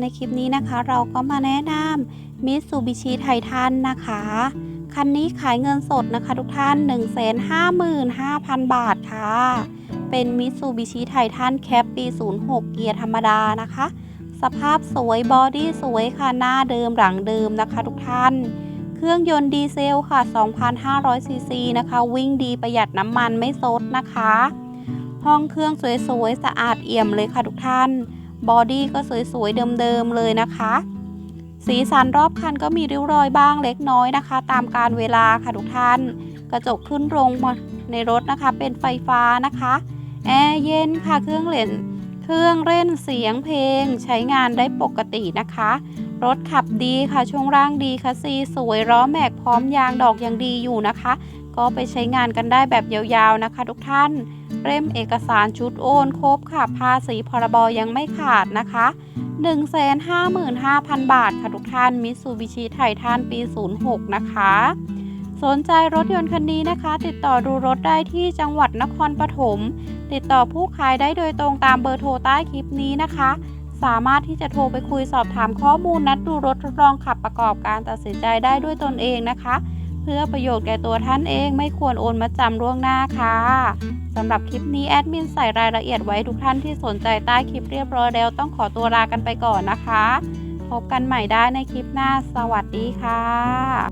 ในคลิปนี้นะคะ เราก็มาแนะนำมิตซูบิชิไททันนะคะ คันนี้ขายเงินสดนะคะทุกท่าน 155,000 บาทค่ะ เป็นมิตซูบิชิไททันแคปปี 06 เกียร์ธรรมดานะคะ สภาพสวยบอดี้สวยค่ะ หน้าเดิมหลังเดิมนะคะทุกท่าน เครื่องยนต์ดีเซลค่ะ 2,500 ซีซีนะคะ วิ่งดีประหยัดน้ำมันไม่ซดนะคะ ห้องเครื่องสวยๆสะอาดเอี่ยมเลยค่ะทุกท่าน บอดี้ก็สวยๆเดิมๆเลยนะคะ สีสันรอบคันก็มีริ้วรอยบ้างเล็กน้อยนะคะ ตามการเวลาค่ะทุกท่าน กระจกขึ้นลงมาในรถนะคะ เป็นไฟฟ้านะคะแอร์เย็นค่ะเครื่องเล่น เครื่องเล่นเสียงเพลง ใช้งานได้ปกตินะคะ รถขับดีค่ะช่วงล่างดีค่ะซีสวยล้อแม็กพร้อมยางดอกยังดีอยู่นะคะ ก็ไปใช้งานกันได้แบบยาวๆนะคะ ทุกท่าน เล่มเอกสารชุดโอนครบค่ะ ภาษีพรบยังไม่ขาดนะคะ 155,000 บาทค่ะทุกท่านมิ t ซูบิชิไททันปี 06 นะคะ สนใจรถยนต์คันนี้นะคะ ติดต่อดูรถได้ที่จังหวัดนครปฐมติดต่อผู้ขายได้โดยตรงตามเบอร์โทรใต้คลิปนี้นะคะ สามารถที่จะโทรไปคุยสอบถามข้อมูลนัดดูรถทดลองขับประกอบการตัดสินใจได้ด้วยตนเองนะคะเพื่อประโยชน์แก่ตัวท่านเองไม่ควรโอนมาจำล่วงหน้าค่ะ สำหรับคลิปนี้แอดมินใส่รายละเอียดไว้ทุกท่านที่สนใจใต้คลิปเรียบร้อยแล้วต้องขอตัวลากันไปก่อนนะคะ พบกันใหม่ได้ในคลิปหน้า สวัสดีค่ะ